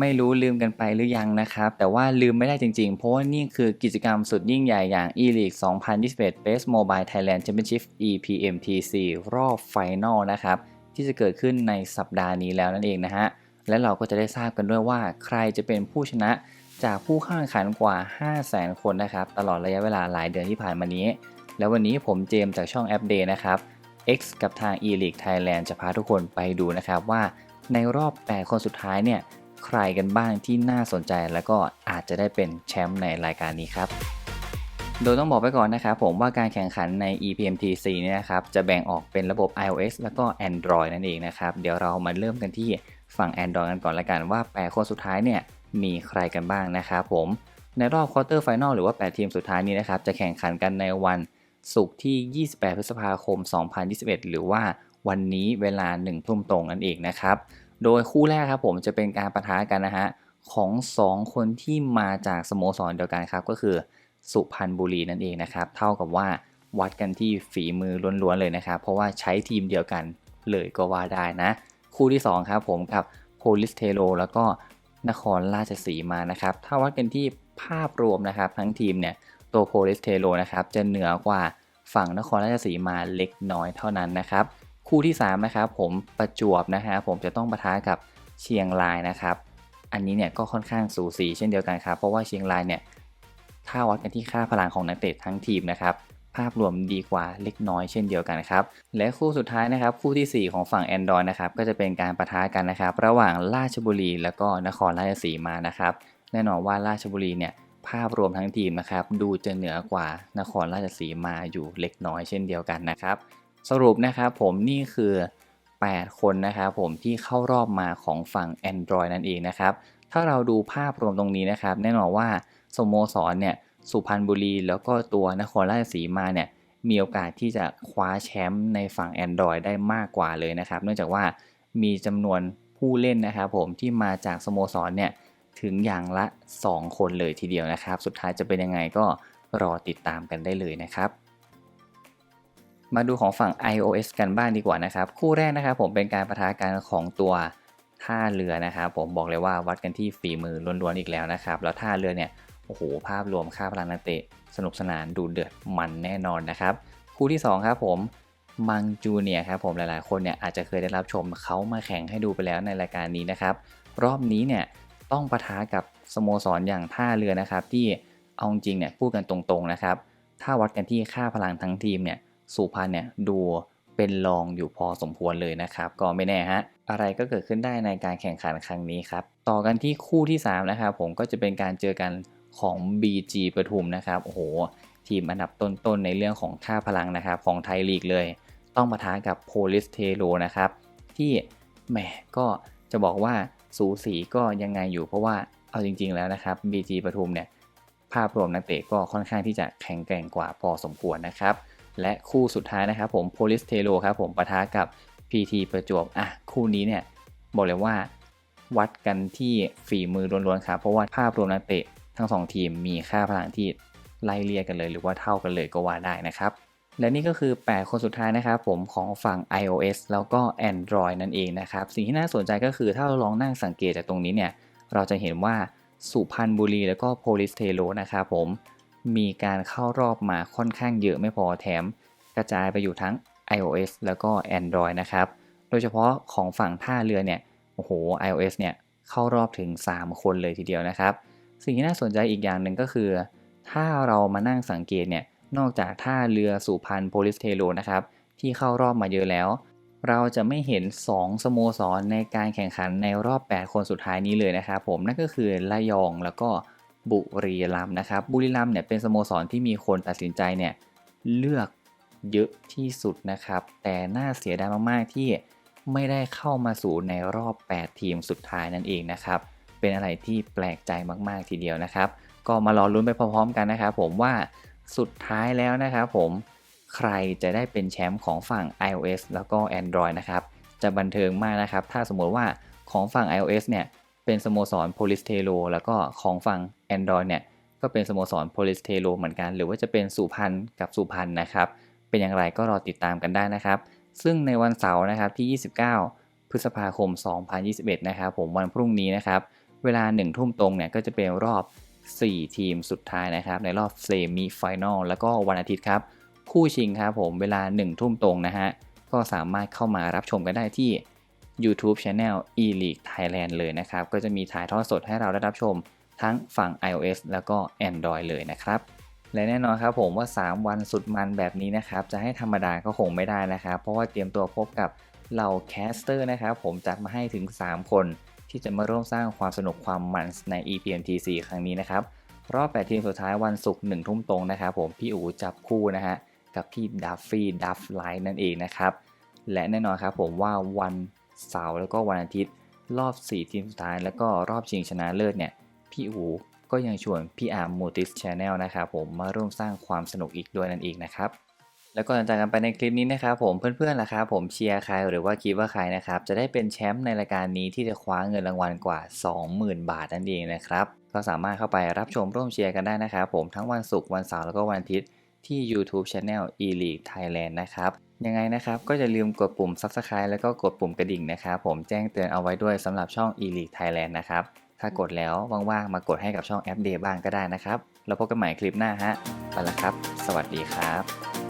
ไม่รู้ลืมกันไปหรือยังนะครับ แต่ว่าลืมไม่ได้จริงๆ เพราะว่านี่คือกิจกรรมสุดยิ่งใหญ่อย่าง E-League 2021 Best Mobile Thailand Championship EPMTC รอบไฟนอลนะครับ ที่จะเกิดขึ้นในสัปดาห์นี้แล้วนั่นเองนะฮะ และเราก็จะได้ทราบกันด้วยว่าใครจะเป็นผู้ชนะจากผู้เข้าแข่งขันกว่า 500,000 คนนะครับ ตลอดระยะเวลาหลายเดือนที่ผ่านมานี้ แล้ววันนี้ผมเจมจากช่อง App Day นะครับ X กับทาง E-League Thailand จะพาทุกคนไปดูนะครับว่าในรอบ 8 คนสุดท้ายเนี่ย ใครกันบ้างที่น่าสนใจแล้วก็อาจจะได้เป็นแชมป์ในรายการนี้ครับ โดยต้องบอกไปก่อนนะครับผมว่าการแข่งขันใน EPMTC เนี่ยนะครับจะแบ่งออกเป็นระบบ iOS แล้วก็ Android นั่นเองนะครับ เดี๋ยวเรามาเริ่มกันที่ฝั่ง Android กันก่อนละกันว่า8คนสุดท้ายเนี่ยมีใครกันบ้างนะครับผมในรอบควอเตอร์ไฟนอลหรือว่า 8 ทีมสุดท้ายนี้นะครับ จะแข่งขันกันในวันศุกร์ที่ 28 พฤษภาคม 2021 หรือว่าวันนี้เวลา 1 ทุ่มตรงนั่นเองนะครับ โดยคู่แรกครับผมจะเป็นการประทะกันนะฮะของ 2 คนที่มาจากสโมสรเดียวกันครับก็คือสุพรรณบุรีนั่นเองนะครับเท่ากับว่าวัดกันที่ฝีมือล้วนๆเลยนะครับ เพราะว่าใช้ทีมเดียวกันเลยก็ว่าได้นะ คู่ที่ 2 ครับผมกับโพลิสเทโลแล้วก็นครราชสีมานะครับ ถ้าวัดกันที่ภาพรวมนะครับ ทั้งทีมเนี่ยตัวโพลิสเทโลนะครับจะเหนือกว่าฝั่งนครราชสีมาเล็กน้อยเท่านั้นนะครับ คู่ที่3นะครับผมประจวบนะฮะผมจะต้องปะทะกับเชียงรายนะครับ อันนี้เนี่ยก็ค่อนข้างสูสีเช่นเดียวกันครับ เพราะว่าเชียงรายเนี่ยถ้าวัดกันที่ค่าพลังของนักเตะทั้งทีมนะครับภาพรวมดีกว่าเล็กน้อยเช่นเดียวกันครับ และคู่สุดท้ายนะครับ คู่ทีสี่4 ของฝั่ง Android นะครับก็จะเป็นการประทะกันนะครับ ระหว่างราชบุรี แล้วก็นครราชสีมานะครับ แน่นอนว่าราชบุรีเนี่ยภาพรวมทั้งทีมนะครับ ดูจะเหนือกว่านครราชสีมาอยู่เล็กน้อยเช่นเดียวกันนะครับ สรุปนะครับผมนี่คือ 8 คนนะครับผมที่เข้ารอบมาของฝั่ง Android นั่นเองนะครับ ถ้าเราดูภาพรวมตรงนี้นะครับ แน่นอนว่าสโมสรเนี่ยสุพรรณบุรี แล้วก็ตัวนครราชสีมาเนี่ยมีโอกาสที่จะคว้าแชมป์ในฝั่ง Android ได้มากกว่าเลยนะครับ เนื่องจากว่ามีจำนวนผู้เล่นนะครับผมที่มาจากสโมสรเนี่ยถึงอย่างละ 2 คนเลยทีเดียวนะครับ สุดท้ายจะเป็นยังไงก็รอติดตามกันได้เลยนะครับ มาดูของฝั่ง iOS กันบ้างดีกว่านะครับ คู่แรกนะครับผมเป็นการประทะกันของตัวท่าเรือนะครับผมบอกเลยว่าวัดกันที่ฝีมือล้วนๆอีกแล้วนะครับ แล้วท่าเรือเนี่ยโอ้โหภาพรวมค่าพลังนักเตะ สนุกสนานดูเดือดมันแน่นอนนะครับ คู่ที่ 2 ครับผมมังจูเนียครับผมหลายๆ คนเนี่ยอาจจะเคยได้รับชมเขามาแข่งให้ดูไปแล้วในรายการนี้นะครับ รอบนี้เนี่ยต้องปะทะกับสโมสรอย่างท่าเรือนะครับ ที่เอาจริงเนี่ยพูดกันตรงๆนะครับ ถ้าวัดกันที่ค่าพลังทั้งทีมเนี่ย สุพรรณเนี่ยดูเป็นรองอยู่พอสมควรเลยนะครับ ก็ไม่แน่ฮะ อะไรก็เกิดขึ้นได้ในการแข่งขันครั้งนี้ครับ ต่อกันที่คู่ที่ 3 นะครับ ผมก็จะเป็นการเจอกันของ BG ปทุมนะครับ โอ้โห ทีมอันดับต้นๆ ในเรื่องของค่าพลังนะครับ ของไทยลีกเลย ต้องมาท้ากับโพลิสเทโลนะครับ ที่แหมก็จะบอกว่าสูสีก็ยังไงอยู่เพราะว่าเอาจริง ๆ แล้วนะครับ BG ปทุมเนี่ยภาพรวมนักเตะก็ค่อนข้างที่จะแข็งแกร่งกว่าพอสมควรนะครับ และคู่สุดท้ายนะครับผมโพลิสเทโลครับผมปะทะกับ PT ประจวบอะคู่นี้เนี่ยบอกเลยว่าวัดกันที่ฝีมือล้วนๆครับเพราะว่าภาพรวมนักเตะทั้ง2ทีมมีค่าพลังที่ไล่เลี่ยกันเลย หรือว่าเท่ากันเลยก็ว่าได้นะครับ และนี่ก็คือ 8 คนสุดท้ายนะครับผมของฝั่ง iOS แล้วก็ Android นั่นเองนะครับ สิ่งที่น่าสนใจก็คือถ้าเราลองนั่งสังเกตจากตรงนี้เนี่ย เราจะเห็นว่าสุพรรณบุรีแล้วก็โพลิสเทโลนะครับผม มีการเข้ารอบมาค่อนข้างเยอะไม่พอแถม กระจายไปอยู่ทั้ง iOS แล้วก็ Android นะครับ โดยเฉพาะของฝั่งท่าเรือเนี่ย โอ้โห iOS เนี่ยเข้ารอบถึง 3 คนเลยทีเดียวนะครับ สิ่งที่น่าสนใจอีกอย่างหนึ่งก็คือ ถ้าเรามานั่งสังเกตเนี่ย นอกจากท่าเรือสุพรรณโพลิสเทโลนะครับ ที่เข้ารอบมาเยอะแล้ว เราจะไม่เห็น 2 สโมสรในการแข่งขันในรอบ 8 คนสุดท้ายนี้เลยนะครับผม นั่นก็คือระยองแล้วก็ บุรีรัมย์นะครับ บุรีรัมย์เนี่ยเป็นสโมสรที่มีคนตัดสินใจเนี่ยเลือกเยอะที่สุดนะครับ แต่น่าเสียดายมากๆที่ไม่ได้เข้ามาสู่ในรอบ 8 ทีมสุดท้ายนั่นเองนะครับ เป็นอะไรที่แปลกใจมากๆทีเดียวนะครับ ก็มารอลุ้นไปพร้อมๆกันนะครับผมว่าสุดท้ายแล้วนะครับผมใครจะได้เป็นแชมป์ของฝั่ง iOS แล้วก็ Android นะครับ จะบันเทิงมากนะครับ ถ้าสมมติว่าของฝั่ง iOS เนี่ย เป็นสโมสร Police t e l o แล้วก็ของฝั่ง Android เนี่ยก็เป็นสโมสร Police t e l o เหมือนกัน หรือว่าจะเป็นสุพรรณกับสุพรรณนะครับ เป็นอย่างไรก็รอติดตามกันได้นะครับ ซึ่งในวันเสาร์นะครับที่ 29 พฤษภาคม 2021 นะครับผมวันพรุ่งนี้นะครับ เวลา 1 ทุ่มตรงเนี่ยก็จะเป็นรอบ 4 ทีมสุดท้ายนะครับ ในรอบเซมิไฟแนลแล้วก็วันอาทิตย์ครับคู่ชิงครับผมเวลา 1 ทุ่มตรงนะฮะก็สามารถเข้ามารับชมกันได้ที่ YouTube Channel e-league Thailand เลยนะครับ ก็จะมีถ่ายทอดสดให้เราได้รับชมทั้งฝั่ง iOS แล้วก็ Android เลยนะครับ และแน่นอนครับผมว่า 3 วันสุดมันแบบนี้นะครับ จะให้ธรรมดาก็คงไม่ได้นะครับ เพราะว่าเตรียมตัวพบกับเหล่าแคสเตอร์นะครับผมจัดมาให้ถึง 3 คน ที่จะมาร่วมสร้างความสนุกความมันใน EPMTC ครั้งนี้นะครับ รอบ 8 ทีมสุดท้ายวันศุกร์1ทุ่มตรงนะครับผมพี่อูจับคู่นะฮะกับพี่ดัฟฟี่ดัฟไลท์นั่นเองนะครับ และแน่นอนครับผมว่าวัน เสาร์แล้วก็วันอาทิตย์ รอบ 4 ทีมสุดท้ายแล้วก็รอบชิงชนะเลิศเนี่ย พี่อูก็ยังชวนพี่อาร์มมูติสชาแนลนะครับผมมาร่วมสร้างความสนุกอีกด้วยนั่นเองนะครับแล้วก็หลังจากกันไปในคลิปนี้นะครับผมเพื่อนๆล่ะครับผมเชียร์ใครหรือว่าคิดว่าใครนะครับจะได้เป็นแชมป์ในรายการนี้ที่จะคว้าเงินรางวัลกว่า 20,000 บาทนั่นเองนะครับก็สามารถเข้าไปรับชมร่วมเชียร์กันได้นะครับผมทั้งวันศุกร์วันเสาร์แล้วก็วันอาทิตย์ที่ YouTube Channel e-league Thailand นะครับ ยังไงนะครับ ก็อย่าลืมกดปุ่ม Subscribe แล้วก็กดปุ่มกระดิ่งนะครับ ผมแจ้งเตือนเอาไว้ด้วยสำหรับช่อง e-league Thailand นะครับ ถ้ากดแล้วว่างๆ มากดให้กับช่องแอปเดย์บ้างก็ได้นะครับแล้วพบกันใหม่คลิปหน้าฮะ ไปละครับ สวัสดีครับ